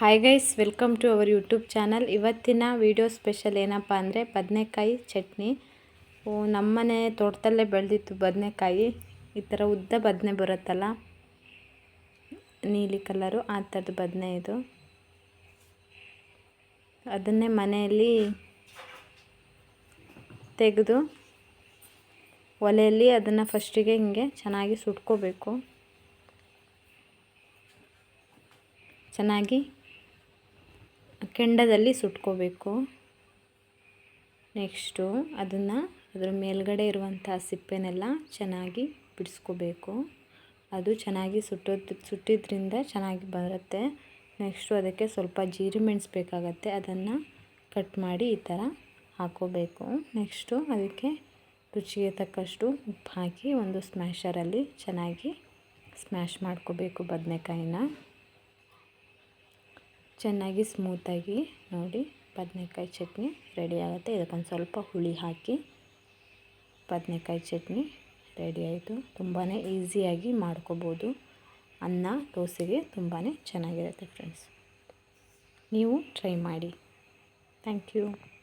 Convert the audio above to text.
Hi guys welcome to our YouTube channel ಇವತ್ತಿನ video special ಏನಪ್ಪ ಅಂದರೆ ಬದನೆಕಾಯಿ ಚಟ್ನಿ. ಓ, ನಮ್ಮನೆ ತೋಟದಲ್ಲೇ ಬೆಳೆದಿತ್ತು ಬದನೆಕಾಯಿ. ಈ ಥರ ಉದ್ದ ಬದನೆ ಬರುತ್ತಲ್ಲ, ನೀಲಿ ಕಲರು ಆ ಥರದ ಬದನೆ ಇದು. ಅದನ್ನೇ ಮನೆಯಲ್ಲಿ ತೆಗೆದು ಒಲೆಯಲ್ಲಿ ಅದನ್ನು ಫಸ್ಟಿಗೆ ಹಿಂಗೆ ಚೆನ್ನಾಗಿ ಸುಟ್ಕೋಬೇಕು. ಚೆನ್ನಾಗಿ ಕೆಂಡದಲ್ಲಿ ಸುಟ್ಕೋಬೇಕು. ನೆಕ್ಸ್ಟು ಅದನ್ನು ಅದರ ಮೇಲ್ಗಡೆ ಇರುವಂಥ ಸಿಪ್ಪೆನೆಲ್ಲ ಚೆನ್ನಾಗಿ ಬಿಡಿಸ್ಕೋಬೇಕು. ಅದು ಚೆನ್ನಾಗಿ ಸುಟ್ಟೋದು, ಸುಟ್ಟಿದ್ರಿಂದ ಚೆನ್ನಾಗಿ ಬರುತ್ತೆ. ನೆಕ್ಸ್ಟು ಅದಕ್ಕೆ ಸ್ವಲ್ಪ ಜೀರಿ ಮೆಣಸು ಬೇಕಾಗತ್ತೆ. ಅದನ್ನು ಕಟ್ ಮಾಡಿ ಈ ಥರ ಹಾಕೋಬೇಕು. ನೆಕ್ಸ್ಟು ಅದಕ್ಕೆ ರುಚಿಗೆ ತಕ್ಕಷ್ಟು ಉಪ್ಪು ಹಾಕಿ ಒಂದು ಸ್ಮ್ಯಾಷರಲ್ಲಿ ಚೆನ್ನಾಗಿ ಸ್ಮ್ಯಾಶ್ ಮಾಡ್ಕೋಬೇಕು ಬದನೆಕಾಯಿನ. ಚೆನ್ನಾಗಿ ಸ್ಮೂತಾಗಿ ನೋಡಿ ಬದನೇಕಾಯಿ ಚಟ್ನಿ ರೆಡಿ ಆಗುತ್ತೆ. ಇದಕ್ಕೊಂದು ಸ್ವಲ್ಪ ಹುಳಿ ಹಾಕಿ ಬದನೇಕಾಯಿ ಚಟ್ನಿ ರೆಡಿ ಆಯಿತು. ತುಂಬಾ ಈಸಿಯಾಗಿ ಮಾಡ್ಕೋಬೋದು. ಅನ್ನ, ದೋಸೆಗೆ ತುಂಬಾ ಚೆನ್ನಾಗಿರುತ್ತೆ ಫ್ರೆಂಡ್ಸ್. ನೀವು ಟ್ರೈ ಮಾಡಿ. Thank you.